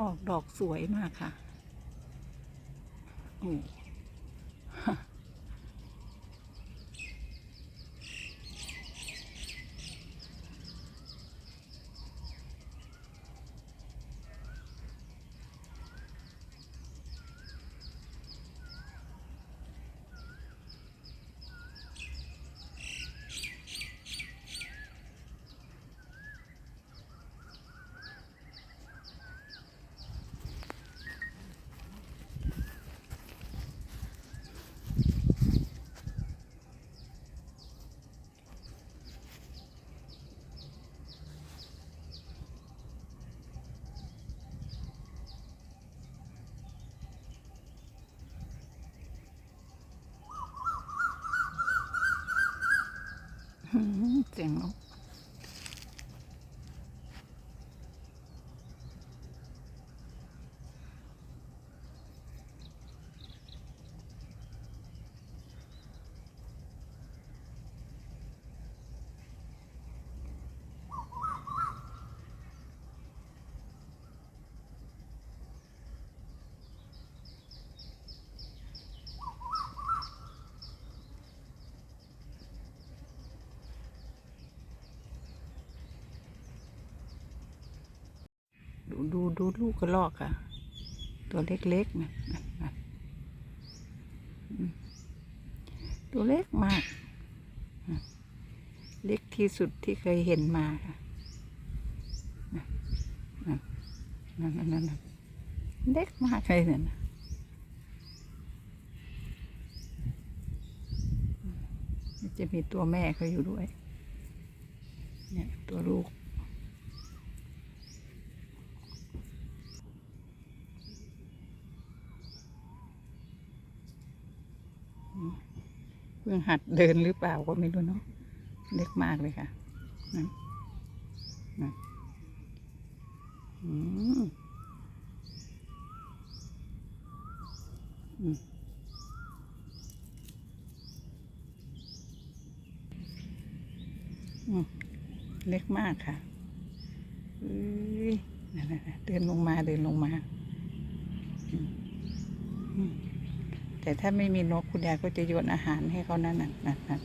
ออกดอกสวยมากค่ะ โอ้ ดูดูดูลูกกระรอกค่ะ ตัวเล็กๆนะนะตัวเล็กมาก เล็กที่สุดที่เคยเห็นมาค่ะนั่นนั่นนั่นเล็กมากเลยเนี่ยนจะมีตัวแม่เขาอยู่ด้วย เนี่ยตัวลูก เพิ่งหัดเดินหรือเปล่าก็ไม่รู้เนาะเล็กมากเลยค่ะนั่นนั่นอืมอืมเล็กมากค่ะเดินลงมาเดินลงมา อืม แต่ถ้าไม่มีนกคุณยายก็จะโยนอาหารให้เขานั่นน่ะนั่นนั่น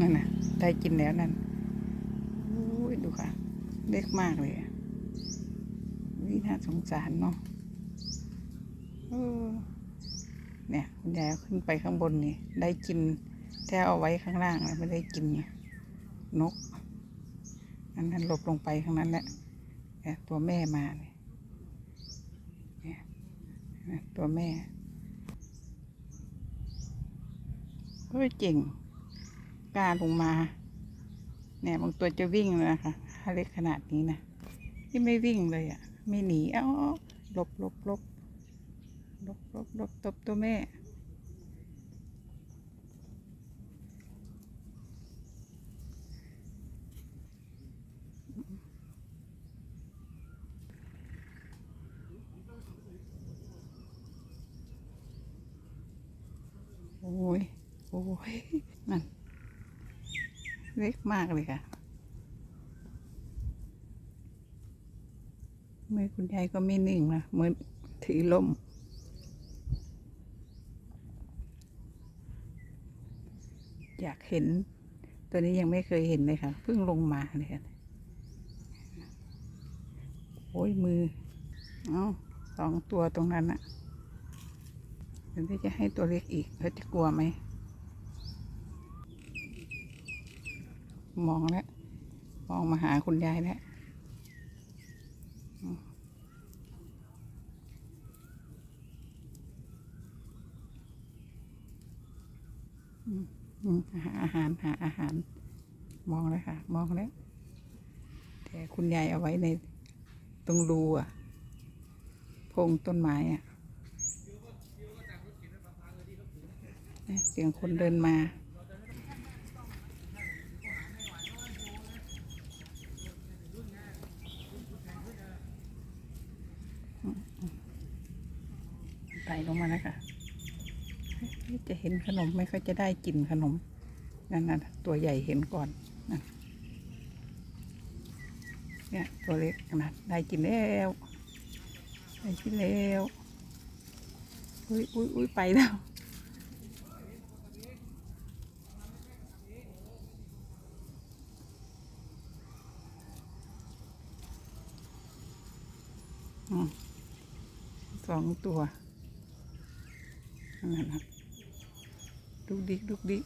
นั่นน่ะ ได้กินแล้วนั่นโอ้ยดูค่ะ เล็กมากเลยอะวิน่าสงสารเนาะเออเนี่ย คุณยายขึ้นไปข้างบนนี่ ได้กินแค่เอาไว้ข้างล่างแล้วไม่ได้กินไงนกอันนั้นหลบลงไปข้างนั้นแหละตัวแม่มาเนี่ย ตัวแม่ก็เจ๋งกล้าลงมาเนี่ยบางตัวจะวิ่งเลยนะคะถ้าเล็กขนาดนี้นะที่ไม่วิ่งเลยอะ่ะ ไม่หนี เอ้าหลบหลบหลบหลบหลบหลบตบตัวแม่ ยโอ้ยนั่นเล็กมากเลยค่ะ มือคุณยายก็ไม่นิ่งนะมือถือล่มอยากเห็น ตัวนี้ยังไม่เคยเห็นเลยค่ะ เพิ่งลงมาเลยค่ะ โอ้ยมือ เอาสองตัวตรงนั้นอะ ดี๋ยวที่จะให้ตัวเล็กอีกเขาจะกลัวไหม มองแล้ว มองมาหาคุณยายแล้วอืมอือหาอาหารหาอาหาร มองแล้วค่ะ มองแล้ว แต่คุณยายเอาไว้ในตรงรูอะพงต้นไม้อะ เสียงคนเดินมา ไต่ลงมาแล้วค่ะ จะเห็นขนมไม่ค่อยจะได้กินขนม นั่นน่ะตัวใหญ่เห็นก่อนนั่นเนี่ยตัวเล็กนาดได้กินแล้วได้กินแล้ว อุ้ยอุ้ยอุ้ยไปแล้ว สองตัวนั่นนะดุกดิกดุกดิก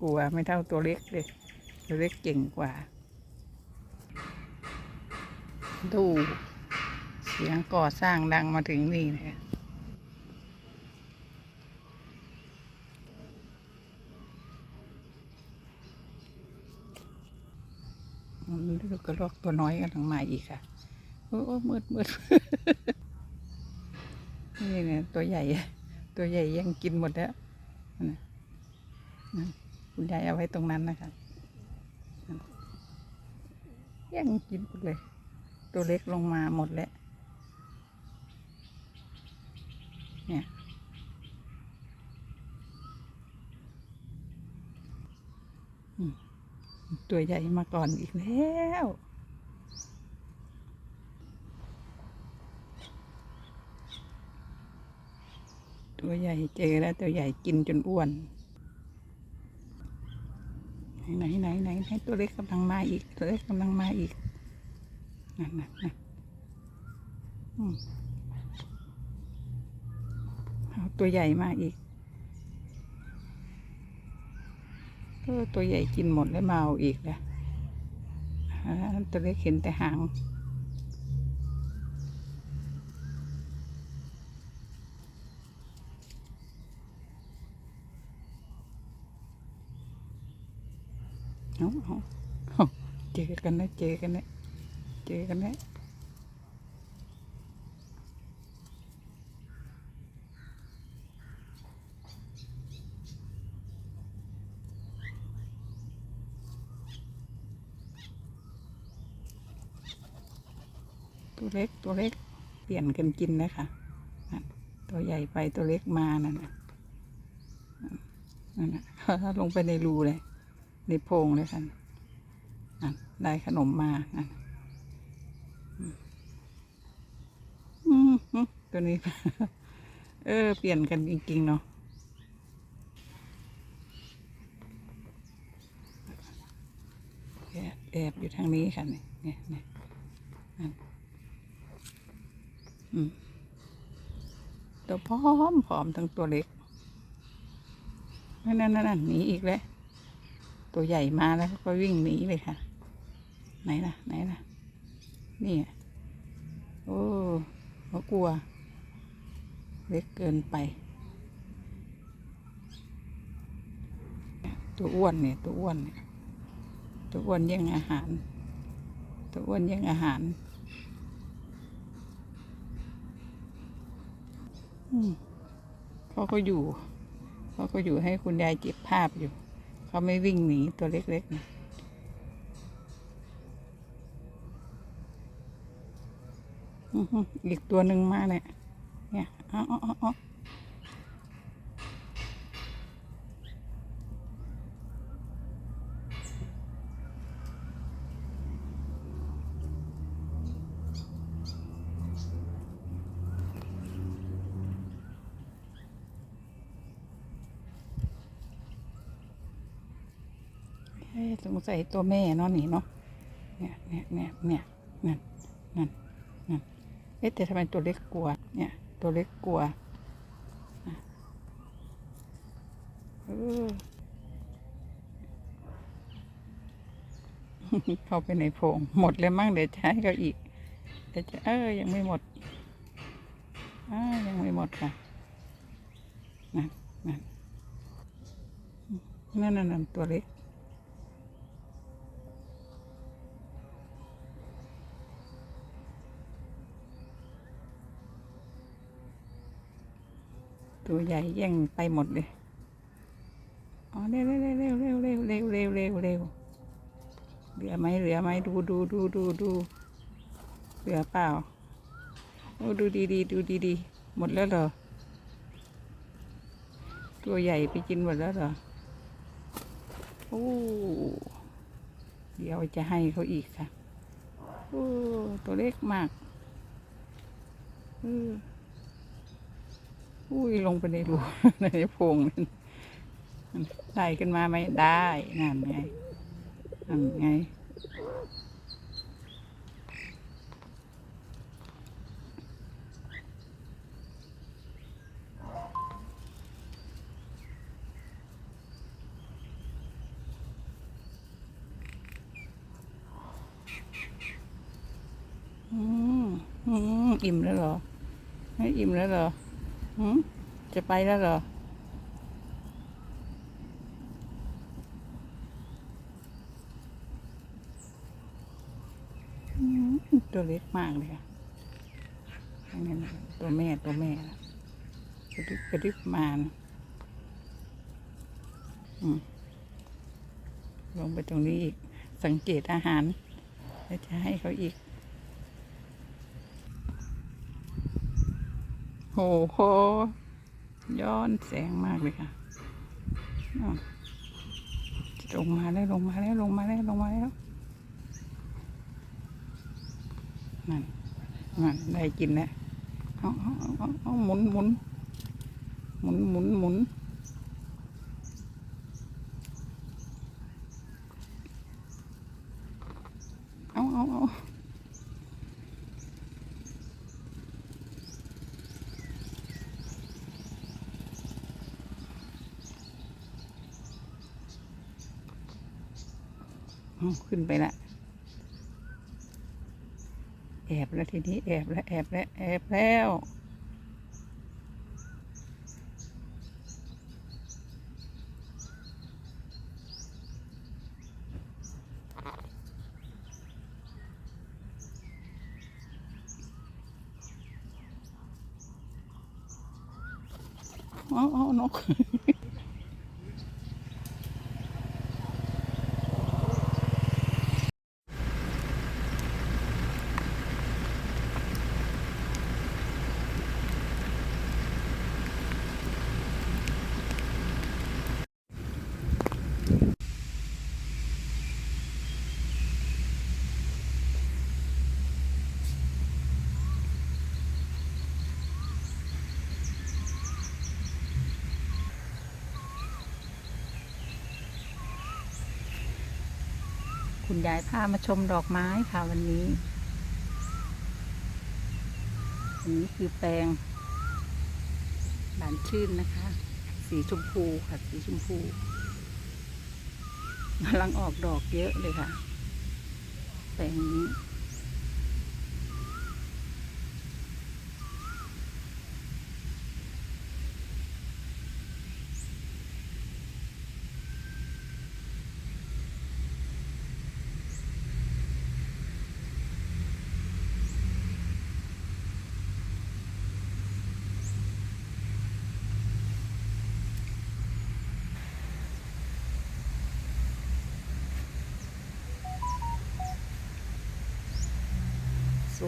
กลัวไม่เท่าตัวเล็กเลย ตัวเล็กเก่งกว่า ดู เสียงก่อสร้างดังมาถึงนี่เลย ลูกกระรอกตัวน้อยกันทั้งมาอีกค่ะโอ้โอ้มืดมืดนี่เนี่ยตัวใหญ่ ตัวใหญ่ยังกินหมดแล้วนั่นน่ะนั่นคุณยายเอาไว้ตรงนั้นนะคะนั่นแย่งกินหมดเลย ตัวเล็กลงมาหมดแล้วเนี่ย อืม ตัวใหญ่มาก่อนอีกแล้วตัวใหญ่เจอแล้วตัวใหญ่กินจนอ้วน ไหนไหนไหนไหนตัวเล็กกำลังมาอีก ตัวเล็กกำลังมาอีกนั่นนั่นนั่นเอาตัวใหญ่มาอีก เออตัวใหญ่กินหมดแล้วมาเอาอีกแล้วตัวเล็กเห็นแต่หางเอาเอาเจอกันนะเจอกันนะเจอกันนะ ตัวเล็กตัวเล็กเปลี่ยนกันกินนะคะนั่นตัวใหญ่ไปตัวเล็กมานั่นน่ะนั่นนะลงไปในรูเลย ในโพรงเลยค่ะได้ขนมมานั่นอืตัวนี้ เออ เปลี่ยนกันจริงๆเนาะแอบอยู่ทางนี้ค่ะนี่ยเนี่ยเนี่ยนั่น ตัวพร้อมผอมทั้งตัวเล็ก นั่นนั่นนั่นหนีอีกแล้ว ตัวใหญ่มาแล้วก็วิ่งหนีเลยค่ะ ไหนล่ะ ไหนล่ะ นี่อะโอ้เขากลัว เล็กเกินไป ตัวอ้วนเนี่ย ตัวอ้วนเนี่ย ตัวอ้วนแย่งอาหาร ตัวอ้วนแย่งอาหาร อืม เขาก็อยู่ เขาก็อยู่ให้คุณยายเจ็บภาพอยู่ เขาไม่วิ่งหนีตัวเล็กๆอื้มอีกตัวหนึ่งมาเลยเนี่ยเอาเอาเออาเอ๊ะ สงสัยตัวแม่เนาะนี่เนาะเนี่ยเนี่ยเนี่ยเนี่ยนั่นนั่นนั่นเอ๊ะแต่ทำไมตัวเล็กกลัว เนี่ย ตัวเล็กกลัวเออเข้าไปในโพรงหมดเลยมั้งเดี๋ยวจะให้เขาอีกเดี๋ยวจะเออยังไม่หมดอายังไม่หมดค่ะนั่นนั่นนั่นนั่นตัวเล็ก ตัวใหญ่แย่งไปหมดเลยอ๋อเร็วเร็วเร็วเร็วเร็วเร็วเร็วเร็วเร็วเหลือไหมเหลือไหมดูดูดูดูดูเหลือเปล่าโอ้ดูดีดีดูดีดีหมดแล้วเหรอ ตัวใหญ่ไปกินหมดแล้วเหรอโอ้เดี๋ยวจะให้เขาอีกค่ะโอ้ตัวเล็กมากอือ อุ้ยลงไปในรูในโพรงนั่นมันได้ขึ้นมาไหมได้นั่นไงนั่นไงอืมอืมอิ่มแล้วเหรอ ไม่อิ่มแล้วเหรอ หืมจะไปแล้วเหรอ ตัวเล็กมากเลยค่ะนั่นตัวแม่ตัวแม่กระดิบกระดิบมานะลงไปตรงนี้อีก สังเกตอาหาร แล้วจะให้เขาอีก โหโหย้อนแสงมากเลยค่ะลงมาแล้วลงมาแล้วลงมาแล้วลงมาแล้วนั่นนั่นได้กินแล้วเอาเอาเอาเอาเอาหมุนหมุนหมุนหมุนหมุนเอาเอาเอาเอา ขึ้นไปละแอบแล้วทีนี้แอบแล้วแอบแล้วแอบแล้วเอาเอานก คุณยายพามาชมดอกไม้ค่ะวันนี้อันนี้คือแปลงบานชื่นนะคะ สีชมพูค่ะ สีชมพูกำลังออกดอกเยอะเลยค่ะ แปลงนี้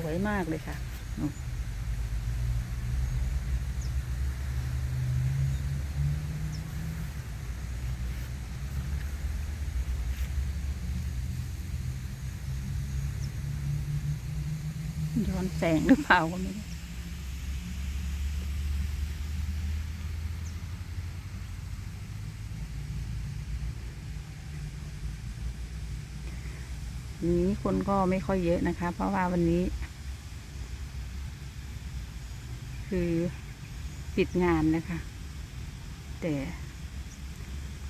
วยมากเลยค่ะย้อนแสงหรือเปล่าก็ไม่รู้วันนี้คนก็ไม่ค่อยเยอะนะคะ เพราะว่าวันนี้ คือปิดงานนะคะ แต่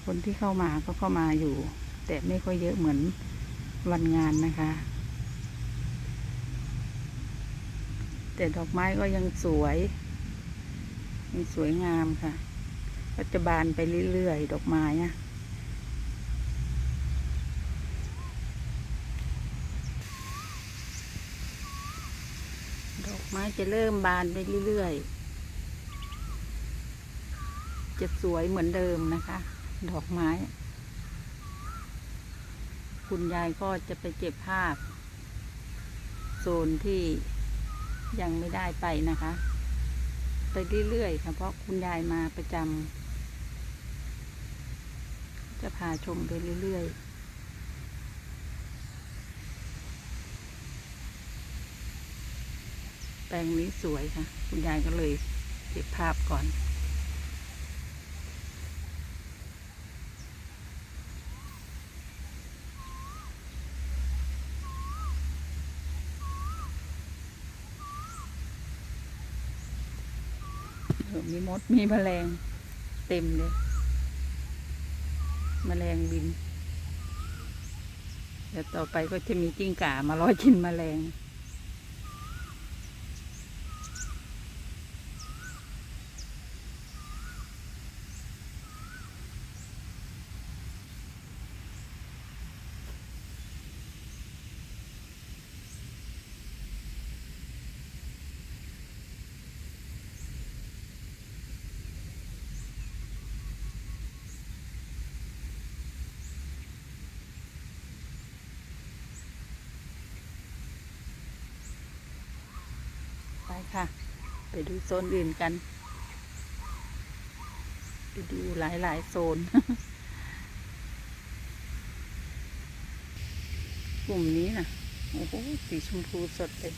คนที่เข้ามาก็เข้ามาอยู่ แต่ไม่ค่อยเยอะเหมือนวันงานนะคะ แต่ดอกไม้ก็ยังสวยยังสวยงามค่ะก็จะบานไปเรื่อยๆ ดอกไม้อะด อกไม้จะเริ่มบานไปเรื่อยๆ จะสวยเหมือนเดิมนะคะ ดอกไม้ คุณยายก็จะไปเก็บภาพ โซนที่ยังไม่ได้ไปนะคะ ไปเรื่อยๆค่ะเพราะคุณยายมาประจำจะพาชมไปเรื่อยๆ แปลงนี้สวยค่ะ คุณยายก็เลยเก็บภาพก่อนเออมีมดมีแมลงเต็มเลย แมลงบิน เดี๋ยวต่อไปก็จะมีจิ้งก่ามารอกินแมลง ค่ะ ไปดูโซนอื่นกัน ไปดูหลายๆโซน กลุ่มนี้นะโอ้โห สีชมพูสดเลย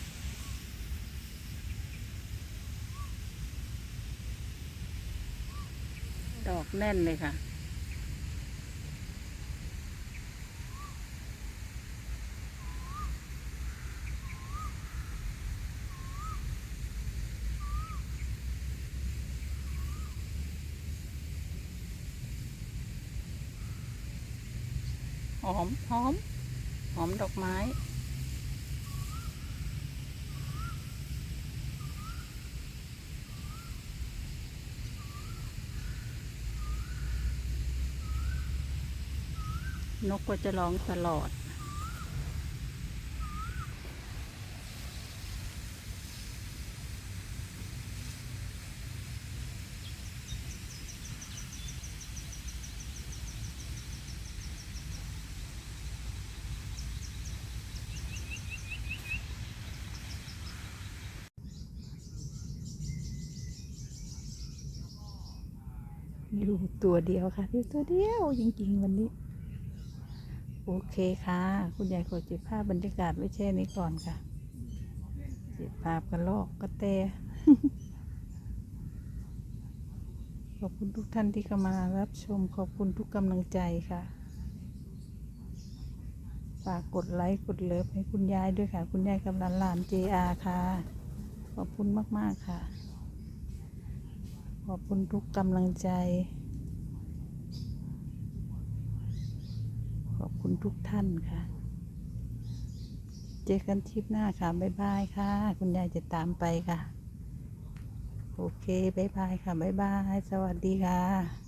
ดอกแน่นเลยค่ะ อมหอม หอมดอกไม้ นกก็จะร้องตลอด อยู่ตัวเดียวค่ะ อยู่ตัวเดียวจริงๆวันนี้ โอเคค่ะ คุณยายขอเก็บภาพบรรยากาศไว้แช่นี้ก่อนค่ะเก็บภาพกระลอกกระแตขอบคุณทุกท่านที่เข้ามารับชม ขอบคุณทุกกำลังใจค่ะ ฝากกดไลค์ กดเลิฟให้คุณยายด้วยค่ะ คุณยายกำลังหลาน JR ค่ะ ขอบคุณมาก ๆ ค่ะ ขอบคุณทุกกำลังใจ ขอบคุณทุกท่านค่ะ เจอกันทริปหน้าค่ะ บ๊ายบายค่ะ คุณยายจะตามไปค่ะ โอเค บ๊ายบายค่ะ บ๊ายบาย สวัสดีค่ะ